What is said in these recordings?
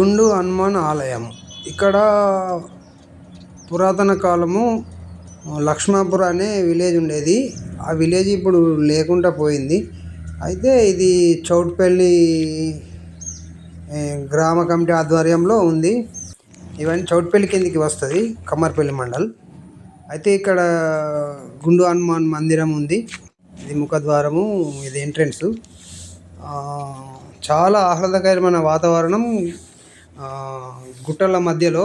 గుండు హనుమాన్ ఆలయం. ఇక్కడ పురాతన కాలము లక్ష్మాపుర అనే విలేజ్ ఉండేది. ఆ విలేజ్ ఇప్పుడు లేకుండా పోయింది. అయితే ఇది చౌట్పల్లి గ్రామ కమిటీ ఆధ్వర్యంలో ఉంది. ఇవన్నీ చౌట్పల్లి కిందికి వస్తుంది కమ్మర్పల్లి మండల్. అయితే ఇక్కడ గుండు హనుమాన్ మందిరం ఉంది. ఇది ముఖద్వారము ఇది ఎంట్రన్స్. చాలా ఆహ్లాదకరమైన వాతావరణం గుట్టల మధ్యలో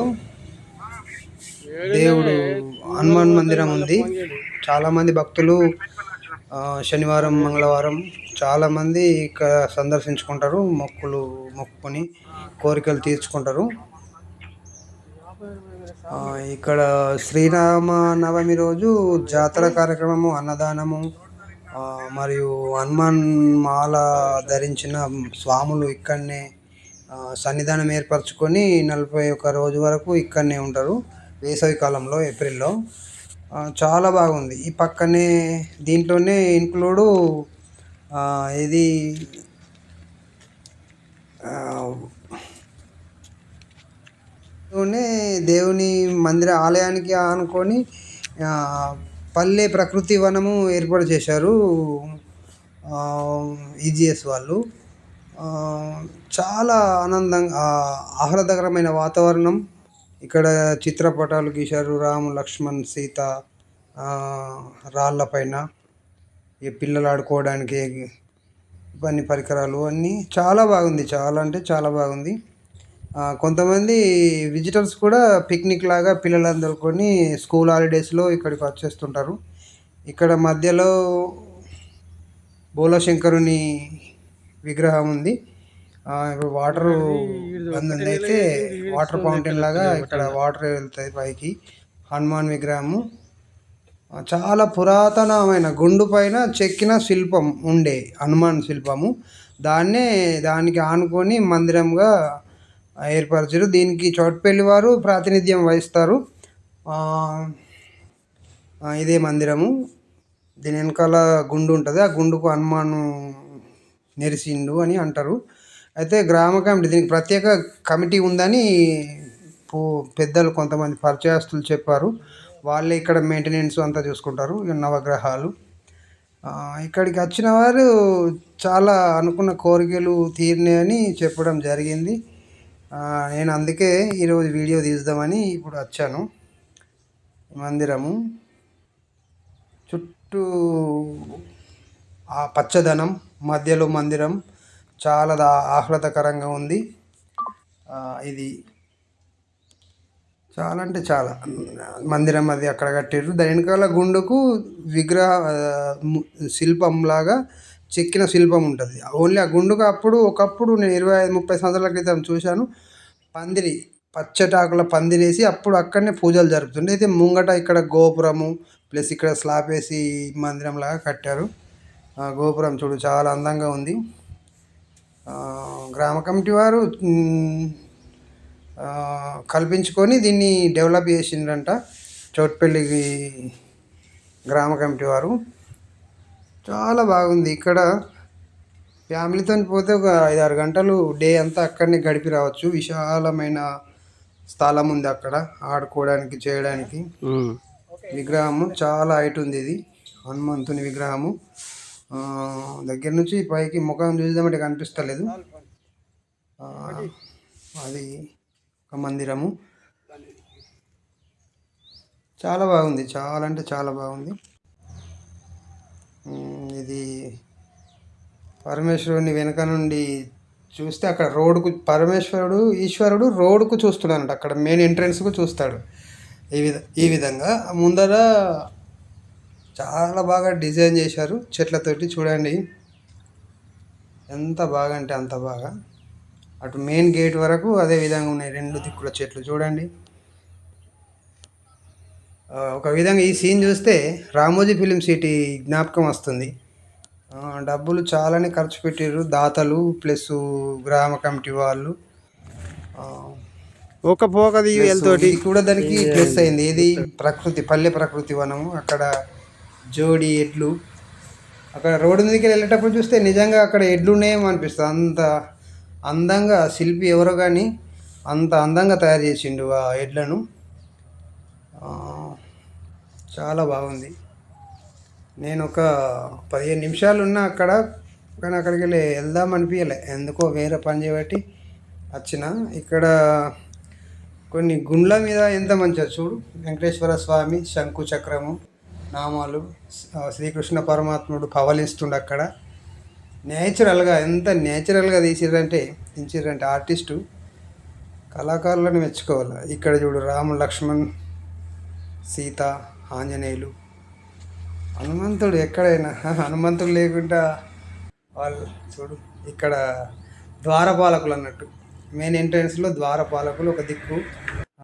దేవుడు హనుమాన్ మందిరం ఉంది. చాలామంది భక్తులు శనివారం మంగళవారం చాలామంది ఇక్కడ సందర్శించుకుంటారు. మొక్కులు మొక్కుకొని కోరికలు తీర్చుకుంటారు. ఇక్కడ శ్రీరామ నవమి రోజు జాతర కార్యక్రమము అన్నదానము మరియు హనుమాన్ మాల ధరించిన స్వాములు ఇక్కడనే సన్నిధానం ఏర్పరచుకొని నలభై ఒక్క రోజు వరకు ఇక్కడనే ఉంటారు. వేసవి కాలంలో ఏప్రిల్లో. చాలా బాగుంది. ఈ పక్కనే దీంట్లోనే ఇంక్లూడు ఇది లోనే దేవుని మందిర ఆలయానికి అనుకొని పల్లె ప్రకృతి వనము ఏర్పాటు చేశారు ఈజీఎస్ వాళ్ళు. చాలా ఆనందంగా ఆహ్లాదకరమైన వాతావరణం. ఇక్కడ చిత్రపటాలు గీశారు రాము లక్ష్మణ్ సీత రాళ్ళపైన ఈ పిల్లలు ఆడుకోవడానికి ఇవన్నీ పరికరాలు అన్నీ చాలా బాగుంది. చాలా అంటే చాలా బాగుంది. కొంతమంది విజిటర్స్ కూడా పిక్నిక్ లాగా పిల్లలందరూ కొని స్కూల్ హాలిడేస్లో ఇక్కడికి వచ్చేస్తుంటారు. ఇక్కడ మధ్యలో బోలశంకరుని విగ్రహం ఉంది. ఇప్పుడు వాటర్ బంద్ అయితే వాటర్ ఫౌంటైన్ లాగా ఇక్కడ వాటర్ వెళ్తాయి పైకి. హనుమాన్ విగ్రహము. చాలా పురాతనమైన గుండు పైన చెక్కిన శిల్పం ఉండే హనుమాన్ శిల్పము. దాన్నే దానికి ఆనుకొని మందిరంగా ఏర్పరిచారు. దీనికి చోటుపల్లి వారు ప్రాతినిధ్యం వహిస్తారు. ఇదే మందిరము. దీని వెనకాల గుండు ఉంటుంది. ఆ గుండుకు హనుమాను నెరిసిండు అని అంటారు. అయితే గ్రామ కమిటీ దీనికి ప్రత్యేక కమిటీ ఉందని పో పెద్దలు కొంతమంది పరిచయస్తులు చెప్పారు. వాళ్ళే ఇక్కడ మెయింటెనెన్స్ అంతా చూసుకుంటారు నవగ్రహాలు. ఇక్కడికి వచ్చిన వారు చాలా అనుకున్న కోరికలు తీరినాయని చెప్పడం జరిగింది. నేను అందుకే ఈరోజు వీడియో తీద్దామని ఇప్పుడు వచ్చాను. మందిరము చుట్టూ ఆ పచ్చదనం మధ్యలో మందిరం చాలా ఆహ్లాదకరంగా ఉంది. ఇది చాలా అంటే చాలా. మందిరం అది అక్కడ కట్టారు దాని వెనకాల గుండుకు విగ్రహ శిల్పంలాగా ము- చెక్కిన శిల్పం ఉంటుంది. ఓన్లీ ఆ గుండుకు అప్పుడు ఒకప్పుడు నేను ఇరవై ఐదు ముప్పై సంవత్సరాల క్రితం చూశాను. పందిరి పచ్చటాకుల పందిరేసి అప్పుడు అక్కడనే పూజలు జరుపుతుండే. అయితే ముంగట ఇక్కడ గోపురము ప్లస్ ఇక్కడ స్లాబ్ వేసి మందిరంలాగా కట్టారు. గోపురం చూడు చాలా అందంగా ఉంది. గ్రామ కమిటీ వారు కల్పించుకొని దీన్ని డెవలప్ చేసిండ్రంట. చోటుపల్లి గ్రామ కమిటీ వారు. చాలా బాగుంది. ఇక్కడ ఫ్యామిలీతో పోతే ఒక ఐదు ఆరు గంటలు డే అంతా అక్కడనే గడిపి రావచ్చు. విశాలమైన స్థలం ఉంది అక్కడ ఆడుకోవడానికి చేయడానికి. విగ్రహము చాలా హైట్ ఉంది ఇది. హనుమంతుని విగ్రహము. దగ్గర నుంచి పైకి ముఖం చూద్దామంటే కనిపిస్తలేదు. అది ఒక మందిరము. చాలా బాగుంది. చాలా అంటే చాలా బాగుంది. ఇది పరమేశ్వరుని వెనక నుండి చూస్తే అక్కడ రోడ్డుకు పరమేశ్వరుడు ఈశ్వరుడు రోడ్డుకు చూస్తున్నాడు అక్కడ మెయిన్ ఎంట్రన్స్కు చూస్తాడు. ఈ విధ ఈ విధంగా. ముందర చాలా బాగా డిజైన్ చేశారు చెట్లతోటి చూడండి. ఎంత బాగా అంటే అంత బాగా. అటు మెయిన్ గేట్ వరకు అదే విధంగా ఉన్నాయి రెండు దిక్కుల చెట్లు చూడండి. ఒక విధంగా ఈ సీన్ చూస్తే రామోజీ ఫిలిం సిటీ జ్ఞాపకం వస్తుంది. డబ్బులు చాలానే ఖర్చు పెట్టారు దాతలు ప్లస్ గ్రామ కమిటీ వాళ్ళు. ఒక పోకది కూడా దానికి ప్లస్ అయింది. ఇది ప్రకృతి పల్లె ప్రకృతి వనము. అక్కడ జోడి ఎడ్లు. అక్కడ రోడ్డు మీదకి వెళ్ళేటప్పుడు చూస్తే నిజంగా అక్కడ ఎడ్లు ఉన్నాయేమో అనిపిస్తుంది. అంత అందంగా శిల్పి ఎవరో కానీ అంత అందంగా తయారు చేసిండు ఆ ఎడ్లను. చాలా బాగుంది. నేను ఒక పదిహేను నిమిషాలు ఉన్నా అక్కడ కానీ అక్కడికి వెళ్ళి వెళ్దాం అనిపించలే ఎందుకో వేరే పని చేయబట్టి వచ్చిన. ఇక్కడ కొన్ని గుండ్ల మీద ఎంత మంచిగా చూడు. వెంకటేశ్వర స్వామి శంకు చక్రము. నామాలు శ్రీకృష్ణ పరమాత్ముడు పవలిస్తుండు అక్కడ. నేచురల్గా ఎంత నేచురల్గా తీసిరంటే తీసిరంటే ఆర్టిస్టు కళాకారులను మెచ్చుకోవాలి. ఇక్కడ చూడు రాము లక్ష్మణ్ సీత ఆంజనేయులు. హనుమంతుడు ఎక్కడైనా హనుమంతుడు లేకుండా వాళ్ళు చూడు ఇక్కడ ద్వారపాలకులు అన్నట్టు. మెయిన్ ఎంట్రన్స్లో ద్వారపాలకులు ఒక దిక్కు.